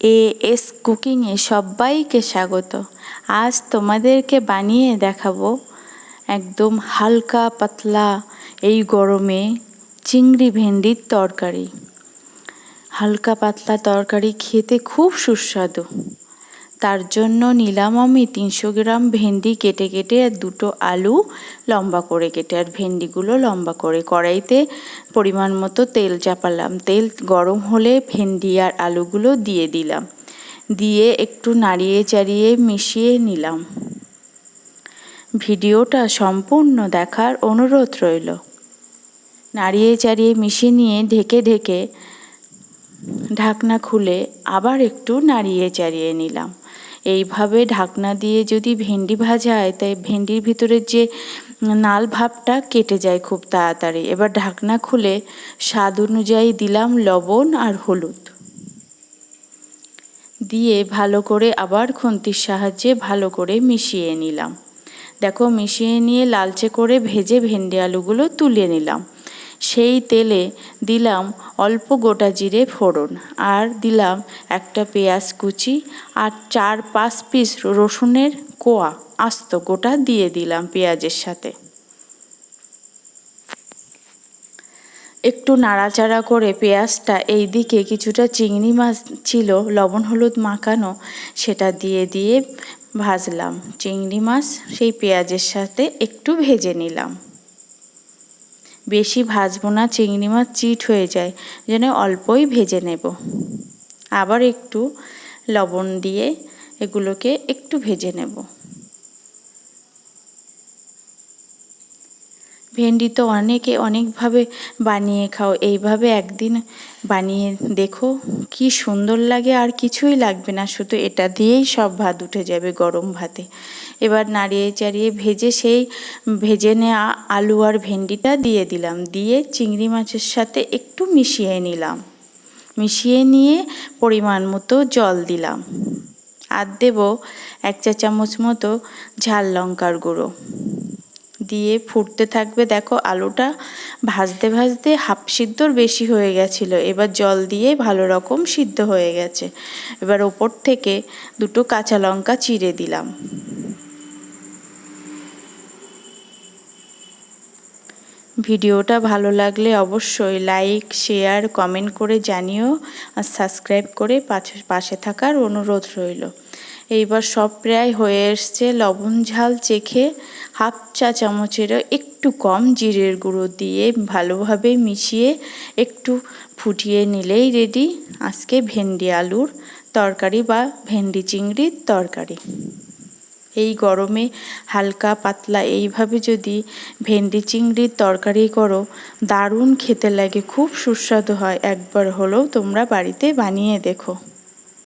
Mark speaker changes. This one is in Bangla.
Speaker 1: এ এস কুকিংয়ে সবাইকে স্বাগত। আজ তোমাদেরকে বানিয়ে দেখাবো একদম হালকা পাতলা এই গরমে চিংড়ি ভেন্ডির তরকারি। হালকা পাতলা তরকারি খেতে খুব সুস্বাদু। তার জন্য নিলাম আমি তিনশো গ্রাম ভেন্ডি কেটে কেটে আর দুটো আলু লম্বা করে কেটে, আর ভেন্ডিগুলো লম্বা করে। কড়াইতে পরিমাণ মতো তেল চাপালাম। তেল গরম হলে ভেন্ডি আর আলুগুলো দিয়ে দিলাম। দিয়ে একটু নাড়িয়ে চাড়িয়ে মিশিয়ে নিলাম। ভিডিওটা সম্পূর্ণ দেখার অনুরোধ রইল। নাড়িয়ে চাড়িয়ে মিশিয়ে নিয়ে ঢেকে ঢেকে ঢাকনা খুলে আবার একটু নাড়িয়ে চাড়িয়ে নিলাম। এইভাবে ঢাকনা দিয়ে যদি ভেন্ডি ভাজা হয় তাই ভেন্ডির ভিতরের যে নাল ভাবটা কেটে যায় খুব তাড়াতাড়ি। এবার ঢাকনা খুলে স্বাদ অনুযায়ী দিলাম লবণ আর হলুদ। দিয়ে ভালো করে আবার খুন্তির সাহায্যে ভালো করে মিশিয়ে নিলাম। দেখো, মিশিয়ে নিয়ে লালচে করে ভেজে ভেন্ডি আলুগুলো তুলে নিলাম। সেই তেলে দিলাম অল্প গোটা জিরে ফোড়ন। আর দিলাম একটা পেঁয়াজ কুচি আর চার পাঁচ পিস রসুনের কোয়া। আস্ত গোটা দিয়ে দিলাম পেঁয়াজের সাথে। একটু নাড়াচাড়া করে পেঁয়াজটা এই দিকে কিছুটা চিংড়ি মাছ ছিল, লবণ হলুদ মাখানো, সেটা দিয়ে দিয়ে ভাজলাম। চিংড়ি মাছ সেই পেঁয়াজের সাথে একটু ভেজে নিলাম। বেশি ভাজবো না, চিংড়ি মাছ চিট হয়ে যায়, যেন অল্পই ভেজে নেব। আবার একটু লবণ দিয়ে এগুলোকে একটু ভেজে নেব। ভেন্ডি তো অনেকে অনেকভাবে বানিয়ে খাও। এইভাবে একদিন বানিয়ে দেখো, কি সুন্দর লাগে আর কিছুই লাগবে না। শুধু এটা দিয়েই সব ভাত উঠে যাবে গরম ভাতে। এবার নাড়িয়ে চাড়িয়ে ভেজে সেই, ভেজে নেওয়া আলু আর ভেন্ডিটা দিয়ে দিলাম। দিয়ে চিংড়ি মাছের সাথে একটু মিশিয়ে নিলাম। মিশিয়ে নিয়ে পরিমাণ মতো জল দিলাম। আর দেব এক চা চামচ মতো ঝাল লঙ্কার গুঁড়ো। দিয়ে ফুটতে থাকবে। দেখো আলুটা ভাজতে ভাজতে হাফ সিদ্ধর বেশি হয়ে গেছিল। এবার জল দিয়ে ভালো রকম সিদ্ধ হয়ে গেছে। এবার ওপর থেকে দুটো কাঁচা লঙ্কা চিড়ে দিলাম। ভিডিওটা ভালো লাগলে অবশ্যই লাইক, শেয়ার, কমেন্ট করে জানিও। আর সাবস্ক্রাইব করে পাশে থাকার অনুরোধ রইল। এইবার সব প্রায় হয়ে এসছে। লবণ ঝাল চেখে হাফ চা চামচেরও একটু কম জিরের গুঁড়ো দিয়ে ভালোভাবে মিশিয়ে একটু ফুটিয়ে নিলেই রেডি আজকে ভেন্ডি আলুর তরকারি বা ভেন্ডি চিংড়ির তরকারি। এই গরমে হালকা পাতলা এইভাবে যদি ভেন্ডি চিংড়ির তরকারি করো, দারুণ খেতে লাগে, খুব সুস্বাদু হয়। একবার হলেও তোমরা বাড়িতে বানিয়ে দেখো।